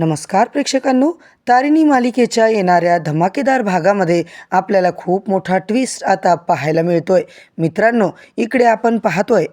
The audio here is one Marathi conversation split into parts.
नमस्कार प्रेक्षकांनो तारिणी मालिकेच्या येणाऱ्या धमाकेदार भागामध्ये आपल्याला खूप मोठा ट्विस्ट आता पाहायला मिळतोय. मित्रांनो इकडे आपण पाहतोय.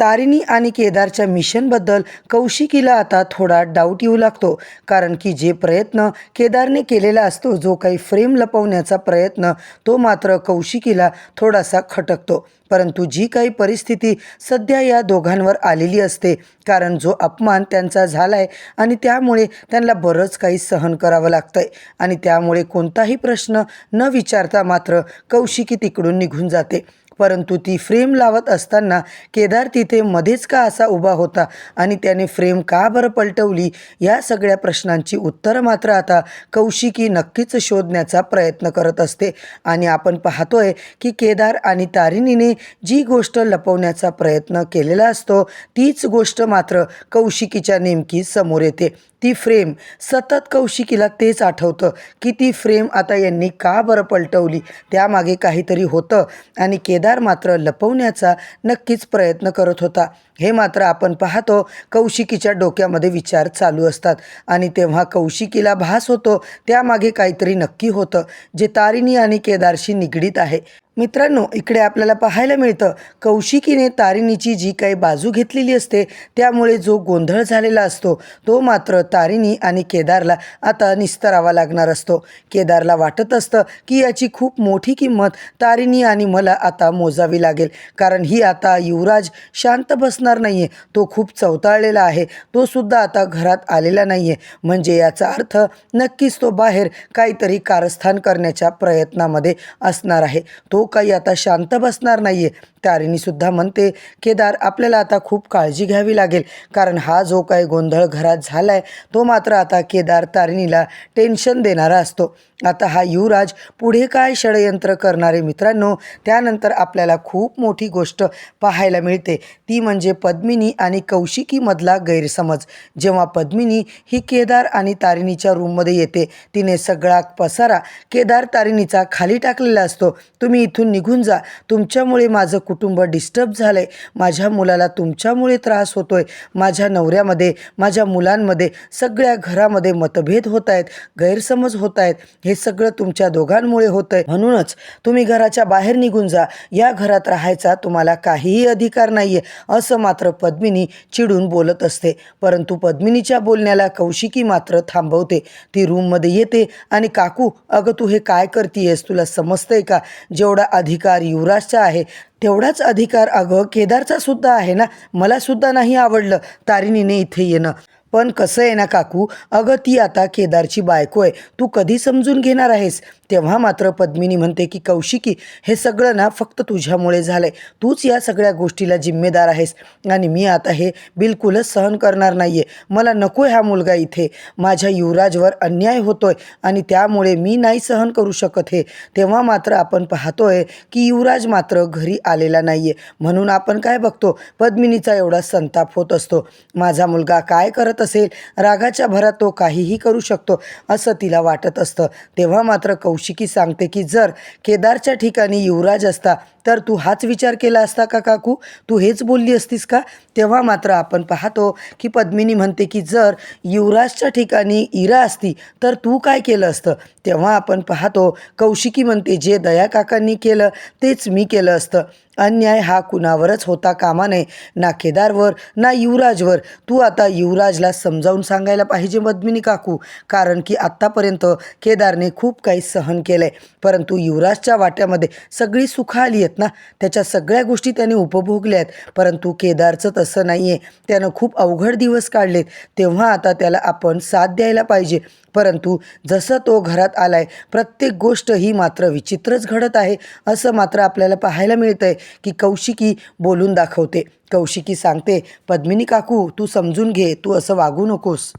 तारिणी आणि केदारच्या मिशनबद्दल कौशिकीला आता थोडा डाऊट येऊ लागतो. कारण की जे प्रयत्न केदारने केलेला असतो जो काही फ्रेम लपवण्याचा प्रयत्न तो मात्र कौशिकीला थोडासा खटकतो. परंतु जी काही परिस्थिती सध्या या दोघांवर आलेली असते कारण जो अपमान त्यांचा झालाय आणि त्यामुळे त्यांना बरंच काही सहन करावं लागतंय. आणि त्यामुळे कोणताही प्रश्न न विचारता मात्र कौशिकी तिकडून निघून जाते. परंतु ती फ्रेम लावत असताना केदार तिथे मध्येच का असा उभा होता आणि त्याने फ्रेम का बरं पलटवली? या सगळ्या प्रश्नांची उत्तरं मात्र आता कौशिकी नक्कीच शोधण्याचा प्रयत्न करत असते. आणि आपण पाहतोय की केदार आणि तारिणीने जी गोष्ट लपवण्याचा प्रयत्न केलेला असतो तीच गोष्ट मात्र कौशिकीच्या नेमकी समोर येते. ती फ्रेम सतत कौशिकीला तेच आठवतं की ती फ्रेम आता यांनी का बरं पलटवली? त्यामागे काहीतरी होतं आणि केदार मात्र लपवण्याचा नक्कीच प्रयत्न करत होता. हे मात्र आपण पाहतो कौशिकीच्या डोक्यामध्ये विचार चालू असतात आणि तेव्हा कौशिकीला भास होतो त्यामागे काहीतरी नक्की होतं जे तारिणी आणि केदारशी निगडीत आहे. मित्रांनो इकडे आपल्याला पाहायला मिळतं कौशिकीने तारिणीची जी काही बाजू घेतलेली असते त्यामुळे जो गोंधळ झालेला असतो तो मात्र तारिणी आणि केदारला आता निस्तरावा लागणार असतो. केदारला वाटत असतं की याची खूप मोठी किंमत तारिणी आणि मला आता मोजावी लागेल कारण ही आता युवराज शांत बसणार नाही आहे तो खूप चवताळलेला आहे तो सुद्धा आता घरात आलेला नाही आहे म्हणजे याचा अर्थ नक्कीच तो बाहेर काहीतरी कारस्थान करण्याच्या प्रयत्नामध्ये असणार आहे. तो काही आता शांत बसणार नाही आहे तारिणीसुद्धा म्हणते केदार आपल्याला आता खूप काळजी घ्यावी लागेल. कारण हा जो काही गोंधळ घरात झाला आहे तो मात्र आता केदार तारिणीला टेन्शन देणारा असतो. आता हा युवराज पुढे काय षडयंत्र करणारे मित्रांनो त्यानंतर आपल्याला खूप मोठी गोष्ट पाहायला मिळते. ती म्हणजे पद्मिनी आणि कौशिकीमधला गैरसमज. जेव्हा पद्मिनी ही केदार आणि तारिणीच्या रूममध्ये येते तिने सगळा पसारा केदार तारिणीचा खाली टाकलेला असतो. तुम्ही इथून निघून जा. तुमच्यामुळे माझं कुटुंब डिस्टर्ब झालं आहे माझ्या मुलाला तुमच्यामुळे त्रास होतो आहे माझ्या नवऱ्यामध्ये माझ्या मुलांमध्ये सगळ्या घरामध्ये मतभेद होत आहेत गैरसमज होत आहेत हे सगळं तुमच्या दोघांमुळे होतं आहे म्हणूनच तुम्ही घराच्या बाहेर निघून जा. या घरात राहायचा तुम्हाला काहीही अधिकार नाही आहे असं मात्र पद्मिनी चिडून बोलत असते. परंतु पद्मिनीच्या बोलण्याला कौशिकी मात्र थांबवते. ती रूममध्ये येते आणि काकू अगं तू हे काय करतीयस? तुला समजतंय का? जेवढा अधिकार युवराजचा आहे तेवढाच अधिकार अगं केदारचा सुद्धा आहे ना? मला सुद्धा नाही आवडलं तारिणीने इथे येणं. पण कसं आहे ना काकू? अगं ती आता केदारची बायको आहे. तू कधी समजून घेणार आहेस? तेव्हा मात्र पद्मिनी म्हणते की कौशिकी हे सगळं ना फक्त तुझ्यामुळे झालं आहे तूच या सगळ्या गोष्टीला जिम्मेदार आहेस. आणि मी आता हे बिलकुलच सहन करणार नाही आहे मला नको हा मुलगा इथे. माझ्या युवराजवर अन्याय होतोय आणि त्यामुळे मी नाही सहन करू शकत हे. तेव्हा मात्र आपण पाहतोय की युवराज मात्र घरी आलेला नाही आहे म्हणून आपण काय बघतो? पद्मिनीचा एवढा संताप होत असतो. माझा मुलगा काय करत असेल? रागाच्या भरात तो काहीही करू शकतो असं तिला वाटत असतं. तेव्हा मात्र कौशिकी सांगते की जर केदारच्या ठिकाणी युवराज असता तर तू हाच विचार केला असता का काकू? तू हेच बोलली असतीस का? तेव्हा मात्र आपण पाहतो की पद्मिनी म्हणते की जर युवराजच्या ठिकाणी इरा असती तर तू काय केलं असतं? तेव्हा आपण पाहतो कौशिकी म्हणते जे दया काकांनी केलं तेच मी केलं असतं. अन्याय हा कुणावरच होता कामा नये ना केदारवर ना युवराजवर. तू आता युवराजला समजावून सांगायला पाहिजे मद्मिनी काकू. कारण की आत्तापर्यंत केदारने खूप काही सहन केलं आहे परंतु युवराजच्या वाट्यामध्ये सगळी सुखं आली आहेत ना? त्याच्या सगळ्या गोष्टी त्याने उपभोगल्या आहेत. परंतु केदारचं तसं नाही आहे त्यानं खूप अवघड दिवस काढलेत. तेव्हा आता त्याला आपण साथ द्यायला पाहिजे. परंतु जसं तो घरात आलाय प्रत्येक गोष्ट ही मात्र विचित्रच घडत आहे असं मात्र आपल्याला पाहायला मिळतं आहे की कौशिकी बोलून दाखवते. कौशिकी सांगते पद्मिनी काकू तू समजून घे तू असं वागू नकोस.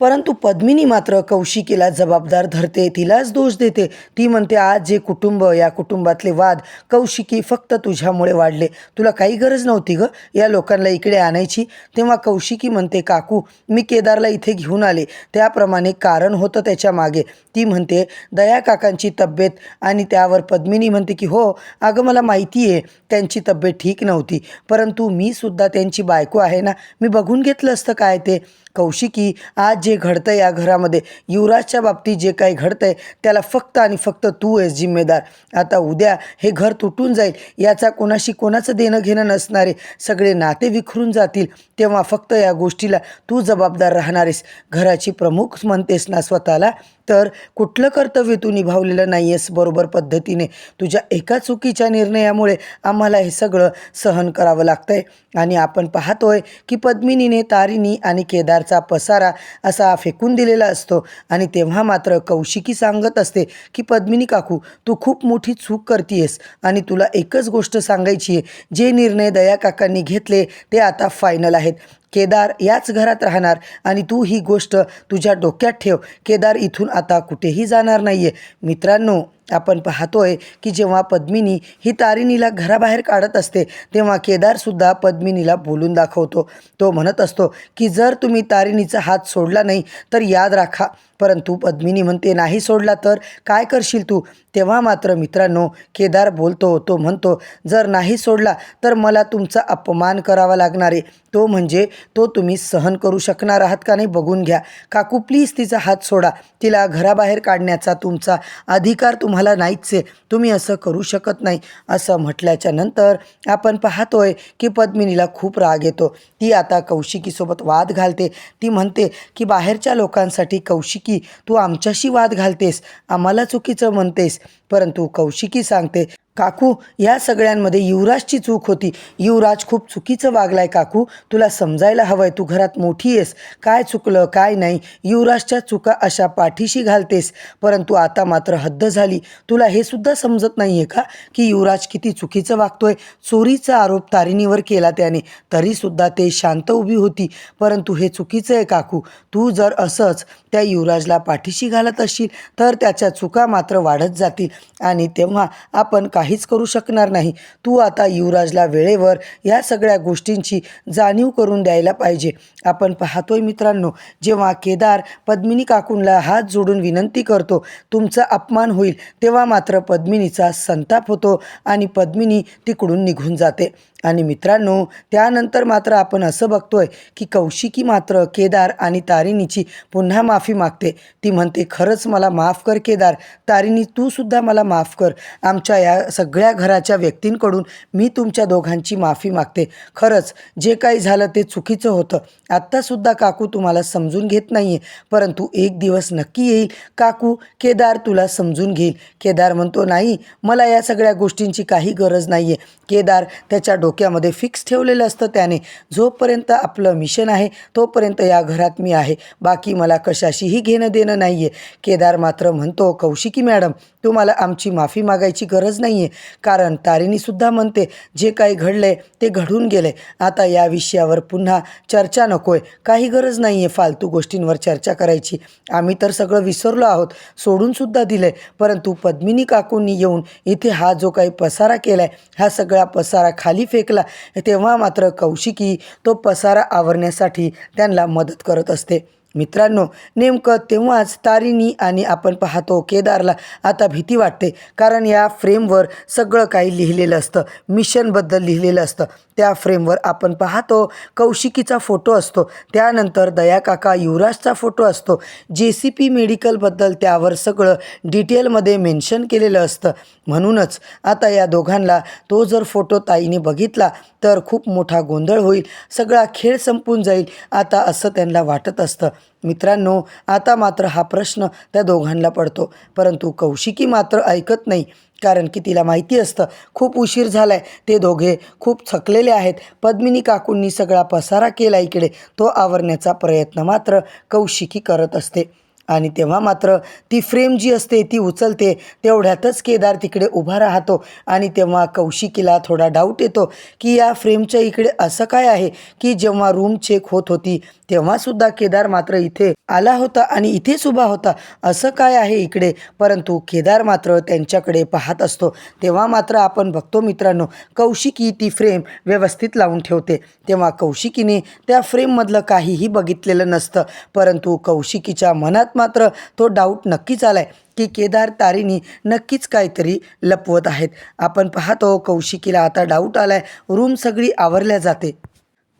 परंतु पद्मिनी मात्र कौशिकीला जबाबदार धरते तिलाच दोष देते. ती म्हणते आज जे कुटुंब या कुटुंबातले वाद कौशिकी फक्त तुझ्यामुळे वाढले. तुला काही गरज नव्हती ग या लोकांना इकडे आणायची. तेव्हा कौशिकी म्हणते काकू मी केदारला इथे घेऊन आले. त्याप्रमाणे कारण होतं त्याच्यामागे. ती म्हणते दया काकांची तब्येत आणि त्यावर पद्मिनी म्हणते की हो अगं मला माहिती आहे त्यांची तब्येत ठीक नव्हती. परंतु मी सुद्धा त्यांची बायको आहे ना मी बघून घेतलं असतं काय ते. कौशिकी आज जे घडतं या घरामध्ये युवराजच्या बाबतीत जे काही घडतंय त्याला फक्त आणि फक्त तू आहेस जिम्मेदार. आता उद्या हे घर तुटून जाईल याचा कोणाशी कोणाचं देणं घेणं नसणारे सगळे नाते विखरून जातील तेव्हा फक्त या गोष्टीला तू जबाबदार राहणार आहेस. घराची प्रमुख म्हणतेस ना स्वतःला. तर कुठलं कर्तव्य तू निभावलेलं नाही आहेस बरोबर पद्धतीने. तुझ्या एका चुकीच्या निर्णयामुळे आम्हाला हे सगळं सहन करावं लागतं आहे आणि आपण पाहतोय की पद्मिनीने तारिणी आणि केदारचा पसारा असा फेकून दिलेला असतो. आणि तेव्हा मात्र कौशिकी सांगत असते की पद्मिनी काकू तू खूप मोठी चूक करतीयस आणि तुला एकच गोष्ट सांगायची आहे जे निर्णय दया काकांनी घेतले ते आता फायनल आहेत. केदार याच घरात राहणार आणि तू ही गोष्ट तुझ्या डोक्यात ठेव. केदार इथून आता कुठेही जाणार नाही आहे मित्रांनो आपण पाहतोय की जेव्हा पद्मिनी ही तारिणीला घराबाहेर काढत असते तेव्हा केदारसुद्धा पद्मिनीला बोलून दाखवतो. तो म्हणत असतो की जर तुम्ही तारिणीचा हात सोडला नाही तर याद राखा. परंतु पद्मिनी म्हणते नाही सोडला तर काय करशील तू? तेव्हा मात्र मित्रांनो केदार बोलतो तो म्हणतो जर नाही सोडला तर मला तुमचा अपमान करावा लागणार आहे. तो म्हणजे तो तुम्ही सहन करू शकणार आहात का नाही बघून घ्या. काकू प्लीज तिचा हात सोडा. तिला घराबाहेर काढण्याचा तुमचा अधिकार तुम्हाला नाहीच आहे. तुम्ही असं करू शकत नाही. असं म्हटल्याच्या नंतर आपण पाहतोय की पद्मिनीला खूप राग येतो. ती आता कौशिकीसोबत वाद घालते. ती म्हणते की बाहेरच्या लोकांसाठी कौशिकी की तू आमच्याशी वाद घालतेस आम्हाला चुकीचं म्हणतेस परंतु कौशिकी सांगते काकू या सगळ्यांमध्ये युवराजची चूक होती. युवराज खूप चुकीचं वागलाय काकू. तुला समजायला हवं आहे तू घरात मोठी आहेस. काय चुकलं काय नाही? युवराजच्या चुका अशा पाठीशी घालतेस. परंतु आता मात्र हद्द झाली. तुला हे सुद्धा समजत नाही आहे का की युवराज किती चुकीचं वागतोय? चोरीचा आरोप तारिणीवर केला त्याने तरीसुद्धा ते शांत उभी होती. परंतु हे चुकीचं आहे काकू. तू जर असंच त्या युवराजला पाठीशी घालत असशील तर त्याच्या चुका मात्र वाढत जातील. आणि तेव्हा आपण काही काहीच करू शकणार नाही. तू आता युवराजला वेळेवर या सगळ्या गोष्टींची जाणीव करून द्यायला पाहिजे. आपण पाहतोय मित्रांनो जेव्हा केदार पद्मिनी काकूंना हात जोडून विनंती करतो तुमचा अपमान होईल तेव्हा मात्र पद्मिनीचा संताप होतो आणि पद्मिनी तिकडून निघून जाते. आणि मित्रांनो त्यानंतर मात्र आपण असं बघतोय की कौशिकी मात्र केदार आणि तारिणीची पुन्हा माफी मागते. ती म्हणते खरंच मला माफ कर केदार तारिणी तू सुद्धा मला माफ कर. आमच्या या सगळ्या घराच्या व्यक्तींकडून मी तुमच्या दोघांची माफी मागते. खरंच जे काही झालं ते चुकीचं होतं. आत्तासुद्धा काकू तुम्हाला समजून घेत नाही आहे परंतु एक दिवस नक्की येईल. काकू केदार तुला समजून घेईल. केदार म्हणतो नाही मला या सगळ्या गोष्टींची काही गरज नाही आहे केदार त्याच्या डोक्यामध्ये फिक्स ठेवलेलं असतं त्याने. जोपर्यंत आपलं मिशन आहे तोपर्यंत या घरात मी आहे. बाकी मला कशाशीही घेणं देणं नाही आहे केदार मात्र म्हणतो कौशिकी मॅडम तुम्हाला आमची माफी मागायची गरज नाही आहे कारण तारिणीसुद्धा म्हणते जे काही घडलं आहे ते घडून गेले आता या विषयावर पुन्हा चर्चा नको आहे काही गरज नाही आहे फालतू गोष्टींवर चर्चा करायची. आम्ही तर सगळं विसरलो आहोत. सोडूनसुद्धा दिलं आहे परंतु पद्मिनी काकूंनी येऊन इथे हा जो काही पसारा केला आहे हा सगळा पसारा खाली फेकला तेव्हा मात्र कौशिकी तो पसारा आवरण्यासाठी त्यांना मदत करत असते. मित्रांनो नेमकं तेव्हाच तारिणी आणि आपण पाहतो केदारला आता भीती वाटते. कारण या फ्रेमवर सगळं काही लिहिलेलं असतं. मिशनबद्दल लिहिलेलं असतं. त्या फ्रेमवर आपण पाहतो कौशिकीचा फोटो असतो. त्यानंतर दयाकाका युवराजचा फोटो असतो. जे सी पी मेडिकलबद्दल त्यावर सगळं डिटेलमध्ये मेन्शन केलेलं असतं. म्हणूनच आता या दोघांना तो जर फोटो ताईने बघितला तर खूप मोठा गोंधळ होईल. सगळा खेळ संपून जाईल. आता असं त्यांना वाटत असतं. मित्रांनो आता मात्र हा प्रश्न त्या दोघांना पडतो. परंतु कौशिकी मात्र ऐकत नाही. कारण की तिला माहिती असतं. खूप उशीर झाला आहे ते दोघे खूप थकलेले आहेत. पद्मिनी काकूंनी सगळा पसारा केला इकडे. तो आवरण्याचा प्रयत्न मात्र कौशिकी करत असते. आणि तेव्हा मात्र ती फ्रेम जी असते ती उचलते तेवढ्यातच केदार तिकडे उभा राहतो आणि तेव्हा कौशिकीला थोडा डाऊट येतो की या फ्रेमच्या इकडे असं काय आहे की जेव्हा रूम चेक होत होती तेव्हासुद्धा केदार मात्र इथे आला होता आणि इथेच उभा होता. असं काय आहे इकडे? परंतु केदार मात्र त्यांच्याकडे पाहत असतो. तेव्हा मात्र आपण बघतो मित्रांनो कौशिकी ती फ्रेम व्यवस्थित लावून ठेवते. तेव्हा कौशिकीने त्या फ्रेममधलं काहीही बघितलेलं नसतं परंतु कौशिकीच्या मनात मात्र तो डाऊट नक्कीच आलाय की केदार तारिणी नक्कीच काहीतरी लपवत आहेत. आपण पाहतो कौशिकीला आता डाऊट आलाय. रूम सगळी आवरल्या जाते.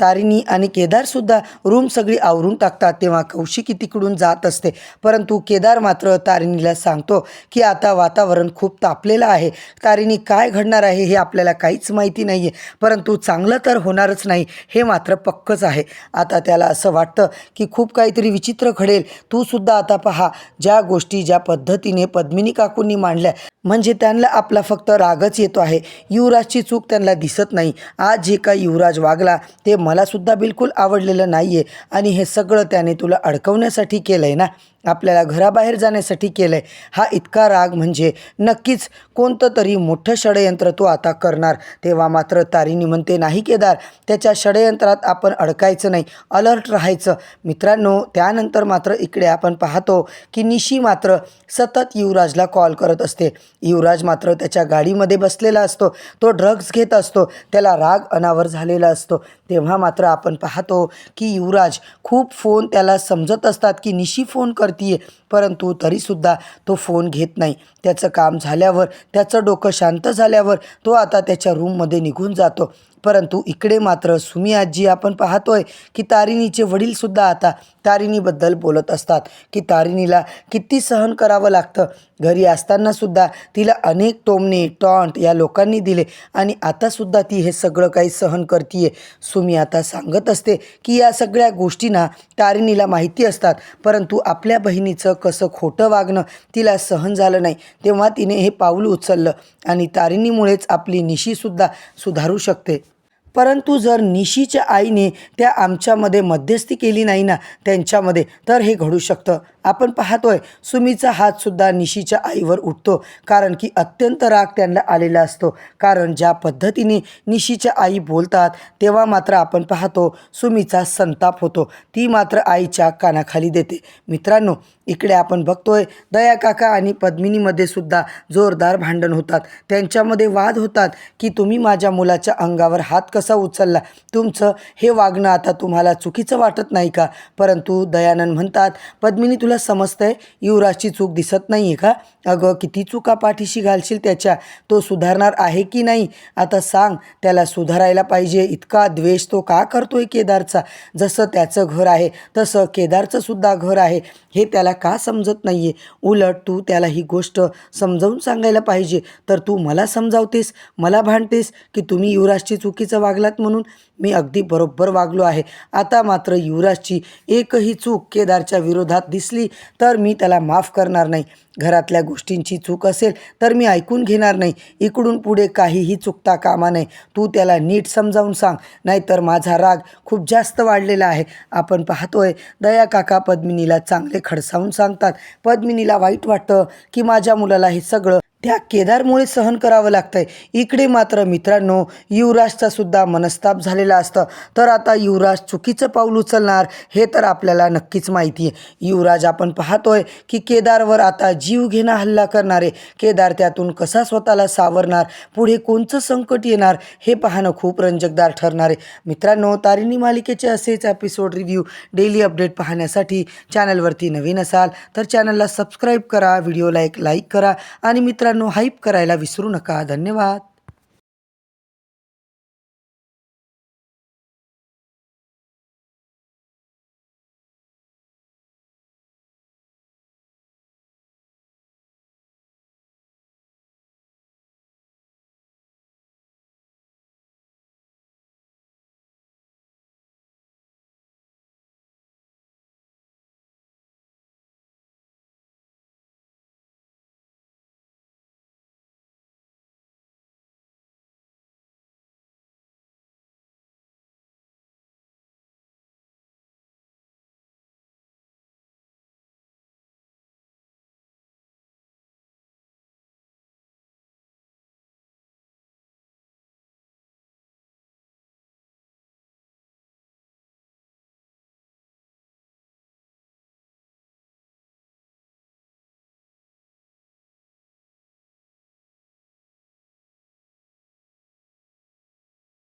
तारिणी आणि केदारसुद्धा रूम सगळी आवरून टाकतात. तेव्हा कौशिकी तिकडून जात असते. परंतु केदार मात्र तारिणीला सांगतो की आता वातावरण खूप तापलेलं आहे. तारिणी काय घडणार आहे हे आपल्याला काहीच माहिती नाही आहे परंतु चांगलं तर होणारच नाही हे मात्र पक्कच आहे. आता त्याला असं वाटतं की खूप काहीतरी विचित्र घडेल. तू सुद्धा आता पहा ज्या गोष्टी ज्या पद्धतीने पद्मिनी काकूंनी मांडल्या म्हणजे त्यांना आपला फक्त रागच येतो आहे. युवराजची चूक त्यांना दिसत नाही. आज जे का युवराज वागला ते मलासुद्धा बिलकुल आवडलेलं नाही आहे आणि हे सगळं त्याने तुला अडकवण्यासाठी केलं आहे ना? आपल्याला घराबाहेर जाण्यासाठी केलं आहे हा इतका राग म्हणजे नक्कीच कोणतं तरी मोठं षडयंत्र तो आता करणार. तेव्हा मात्र तारिणी म्हणते नाही केदार त्याच्या षडयंत्रात आपण अडकायचं नाही अलर्ट राहायचं. मित्रांनो त्यानंतर मात्र इकडे आपण पाहतो की निशी मात्र सतत युवराजला कॉल करत असते. युवराज मात्र त्याच्या गाडीमध्ये बसलेला असतो. तो ड्रग्ज घेत असतो. त्याला राग अनावर झालेला असतो. तेव्हा मात्र आपण पाहतो की युवराज खूप फोन त्याला समजत असतात की निशी फोन कर आहे परंतु तरीसुद्धा तो फोन घेत नाही. त्याचं काम झाल्यावर त्याचं डोकं शांत झाल्यावर तो आता त्याच्या रूममध्ये निघून जातो. परंतु इकडे मात्र सुमी आजी आपण पाहतोय की तारिणीचे वडीलसुद्धा आता तारिणीबद्दल बोलत असतात की तारिणीला किती सहन करावं लागतं. घरी असतानासुद्धा तिला अनेक टोमणे टॉन्ट या लोकांनी दिले आणि आतासुद्धा ती हे सगळं काही सहन करते सुमी आता सांगत असते की या सगळ्या गोष्टींना तारिणीला माहिती असतात परंतु आपल्या बहिणीचं कसं खोटं वागणं तिला सहन झालं नाही. तेव्हा तिने हे पाऊल उचललं आणि तारिणीमुळेच आपली निशीसुद्धा सुधारू शकते. परंतु जर निशीच्या आईने त्या आमच्यामध्ये मध्यस्थी केली नाही ना त्यांच्यामध्ये तर हे घडू शकतं. आपण पाहतोय सुमीचा हातसुद्धा निशीच्या आईवर उठतो कारण की अत्यंत राग त्यांना आलेला असतो. कारण ज्या पद्धतीने निशीच्या आई बोलतात तेव्हा मात्र आपण पाहतो सुमीचा संताप होतो. ती मात्र आईच्या कानाखाली देते. मित्रांनो इकडे आपण बघतोय दया काका आणि पद्मिनीमध्ये सुद्धा जोरदार भांडण होतात. त्यांच्यामध्ये वाद होतात की तुम्ही माझ्या मुलाच्या अंगावर हात कसा उचलला? तुमचं हे वागणं आता तुम्हाला चुकीचं वाटत नाही का? परंतु दयानंद म्हणतात पद्मिनी तुला समजतंय? युवराजची चूक दिसत नाही आहे का? अगं किती चुका पाठीशी घालशील त्याच्या? तो सुधारणार आहे की नाही? आता सांग त्याला सुधारायला पाहिजे. इतका द्वेष तो का करतोय केदारचा? जसं त्याचं घर आहे तसं केदारचं सुद्धा घर आहे. हे त्याला का समजत नाही आहे उलट तू त्याला ही गोष्ट समजावून सांगायला पाहिजे. तर तू मला समजावतेस मला भांडतेस की तुम्ही युवराजची चुकीचं वागलात म्हणून? मी अगदी बरोबर वागलो आहे. आता मात्र युवराजची एकही चूक केदारच्या विरोधात दिसली तर मी त्याला माफ करणार नाही. घरातल्या गोष्टींची चूक असेल तर मी ऐकून घेणार नाही. इकडून पुढे काहीही चुकता कामा नये. तू त्याला नीट समजावून सांग. नाहीतर माझा राग खूप जास्त वाढलेला आहे. आपण पाहतोय दया काका पद्मिनीला चांगले खडसावून सांगतात. पद्मिनीला वाईट वाटतं की माझ्या मुलाला हे सगळं त्या केदारमुळे सहन करावं लागतंय. इकडे मात्र मित्रांनो युवराजचा सुद्धा मनस्ताप झालेला असतं. तर आता युवराज चुकीचं पाऊल उचलणार हे तर आपल्याला नक्कीच माहिती आहे. युवराज आपण पाहतोय की केदारवर आता जीव घेणा हल्ला करणारे. केदार त्यातून कसा स्वतःला सावरणार पुढे कोणचं संकट येणार हे पाहणं खूप रंजकदार ठरणार आहे. मित्रांनो तारिणी मालिकेचे असेच एपिसोड रिव्ह्यू डेली अपडेट पाहण्यासाठी चॅनलवरती नवीन असाल तर चॅनलला सबस्क्राईब करा व्हिडिओला एक लाईक करा. आणि मित्रांनो हाईप करायला विसरू नका. धन्यवाद.